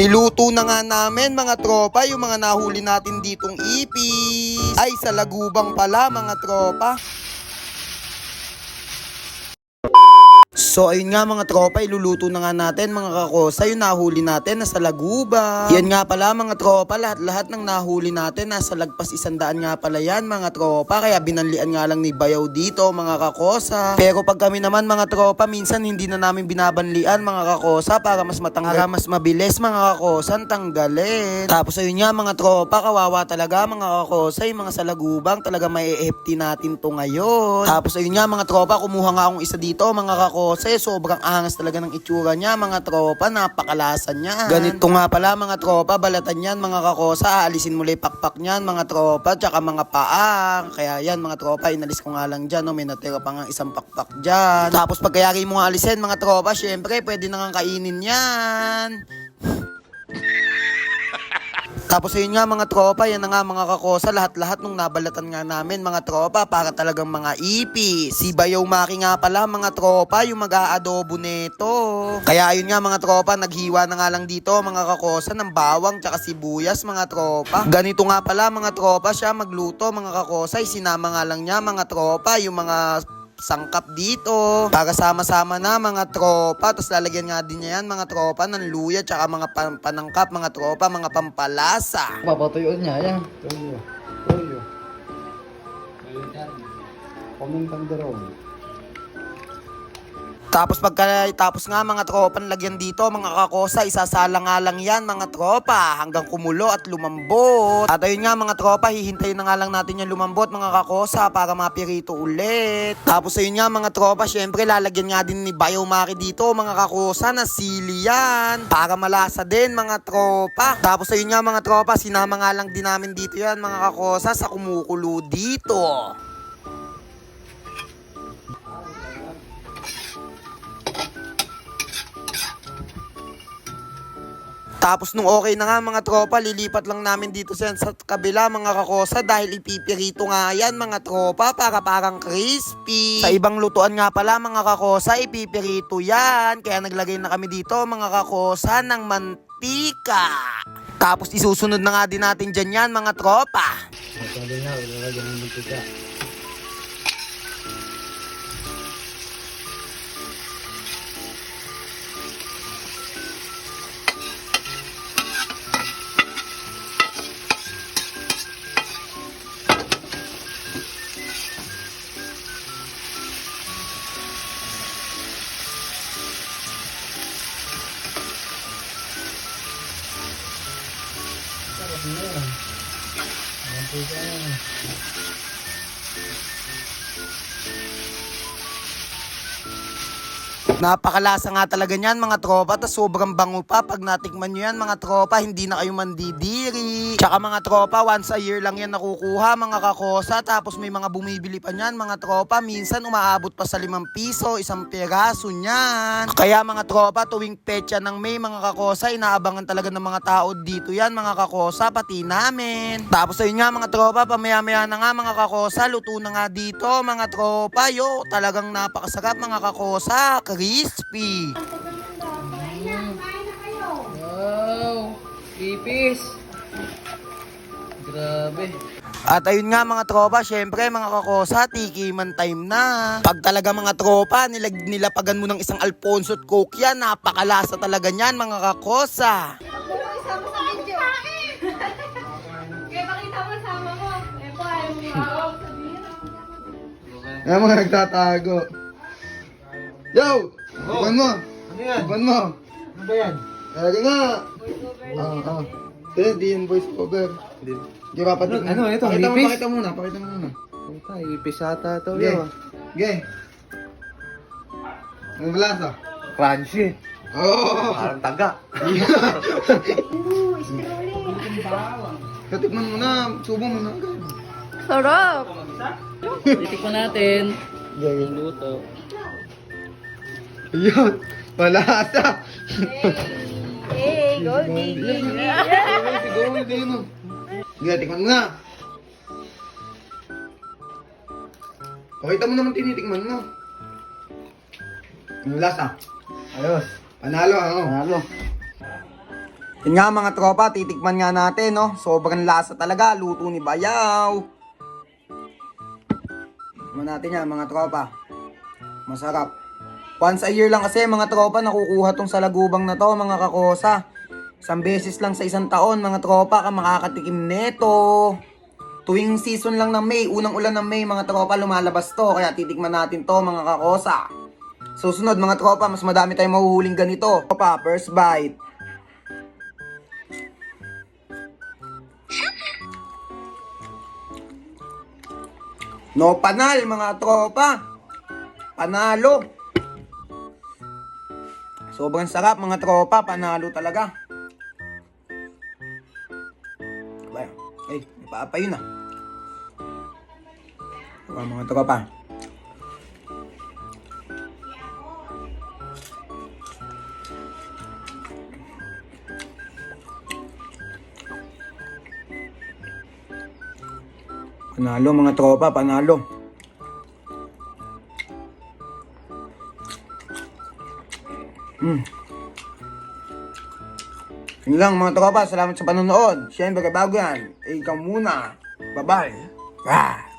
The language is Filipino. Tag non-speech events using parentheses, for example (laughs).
Niluto na nga namin mga tropa yung mga nahuli natin ditong ipis. Ay sa lagubang pala mga tropa. So ayun nga mga tropa, iluluto na nga natin mga kakosa yung nahuli natin nasa Laguba. Yan nga pala mga tropa, lahat-lahat ng nahuli natin nasa lagpas isandaan nga pala yan mga tropa. Kaya binanlian nga lang ni Bayaw dito mga kakosa. Pero pag kami naman mga tropa, minsan hindi na namin binabanlian mga kakosa para mas matanggal, mas mabilis mga kakosa ang tanggalin. Tapos ayun nga mga tropa, kawawa talaga mga kakosa, yung mga sa Lagubang talaga may EFT natin to ngayon. Tapos ayun nga mga tropa, kumuha nga akong isa dito mga kakosa, sobrang angas talaga ng itsura niya mga tropa, napakalasa niya. Ganito nga pala mga tropa, balatan yan mga kakosa, aalisin muli pakpak niyan mga tropa, tsaka mga paa. Kaya yan mga tropa, inalis ko nga lang dyan, no? may natira pa nga isang pakpak dyan. Tapos pagkayari mo nga alisin mga tropa, syempre pwede na nga kainin yan. Tapos ayun nga mga tropa, yan na nga mga kakosa, lahat-lahat nung nabalatan nga namin mga tropa para talagang mga ipi. Si Bayaw Maki nga pala mga tropa, yung mag-aadobo neto. Kaya ayun nga mga tropa, naghiwa na nga lang dito mga kakosa ng bawang tsaka sibuyas mga tropa. Ganito nga pala mga tropa siya magluto mga kakosa, sinama nga lang niya mga tropa yung mga sangkap dito para sama-sama na mga tropa tapos lalagyan nga din niya yan mga tropa ng luya tsaka mga pan- panangkap mga tropa mga pampalasa Papatuyuan niya, yan. Tuyo. Tuyo. Pamintang darong. Tapos pagka tapos nga mga tropa lagyan dito mga kakosa isasala nga lang yan mga tropa hanggang kumulo at lumambot. At ayun nga mga tropa hihintayin na nga lang natin yung lumambot mga kakosa para mapirito ulit. Tapos ayun nga mga tropa syempre lalagyan nga din ni Biomaki dito mga kakosa na sili yan para malasa din mga tropa. Tapos ayun nga mga tropa sinama nga lang din namin dito yan mga kakosa sa kumukulo dito Tapos nung okay na nga mga tropa, lilipat lang namin dito sa, sa kabila mga kakosa dahil ipipirito nga yan mga tropa para parang crispy. Sa ibang lutuan nga pala mga kakosa, ipipirito yan. Kaya naglagay na kami dito mga kakosa ng mantika. Tapos isusunod na nga din natin dyan yan mga tropa. Sabi na, ilalagyan ng mantika. Sarap na yan. Mantika yan. Napakalasa nga talaga niyan mga tropa. Tas sobrang bango pa. Pag natikman nyo yan mga tropa hindi na kayo mandidiri. Tsaka mga tropa once a year lang yan nakukuha mga kakosa. Tapos may mga bumibili pa niyan mga tropa. Minsan umaabot pa sa 5 piso isang peraso niyan. Kaya mga tropa tuwing petsa ng May mga kakosa inaabangan talaga ng mga tao dito yan mga kakosa pati namin. Tapos ayun nga mga tropa pamaya maya na nga mga kakosa luto na nga dito mga tropa. Yo talagang napakasarap mga kakosa crispy Wow! Ipis! Grabe. At ayun nga mga tropa, syempre mga kakosa, tiki man time na. Pag talaga mga tropa, nilag nilapagan mo ng isang Alfonso at Coke yan, napakalasa talaga niyan mga kakosa. Eh. Ayan mga nagtatago. Yo! Iban mo! Ano yan? Iban mo! Ano ba yan? Talaga nga! Oo, oo. Kaya di yung voice over. Di ba pati? Ano, ano, ito, Pakita mo, hipis? pakita muna, pakita mo muna. Puta, ipis ata to Ge. yun. Ge. Ano malasa? Crunchy. Oo! Parang taga. Katikman mo na, subo mo na. Sarap. Titikman natin. Yung luto. (laughs) Yun! Malasa! Hey, go Yan, Gigi. yan, yan. Si Gold, yun o. Ge, tikman mo na. Pakita mo naman tinitikman mo. Ano lasa? Ayos. Panalo, ano? Panalo. Yun nga mga tropa, titikman nga natin, no? Sobrang lasa talaga, luto ni Bayaw. Tikman natin yan, mga tropa. Masarap. Once a year lang kasi, mga tropa, nakukuha tong sa lagubang na to, mga kakosa. Isang beses lang sa isang taon, mga tropa, ka makakatikim neto. Tuwing season lang ng May, unang ulan ng May, mga tropa, lumalabas to. Kaya titikman natin to, mga kakosa. Susunod, mga tropa, mas madami tayong mahuhuling ganito. Tropa, first bite. No panal, mga tropa. Panalo. Sobrang sarap, mga tropa. Panalo talaga. Ay, ay, ipapa yun ah. Diba, mga tropa. Panalo mga tropa, panalo. Hmm. Yun lang mga tropa, salamat sa panonood. Siyempre, bago yan, ikaw muna. Bye-bye. Ah.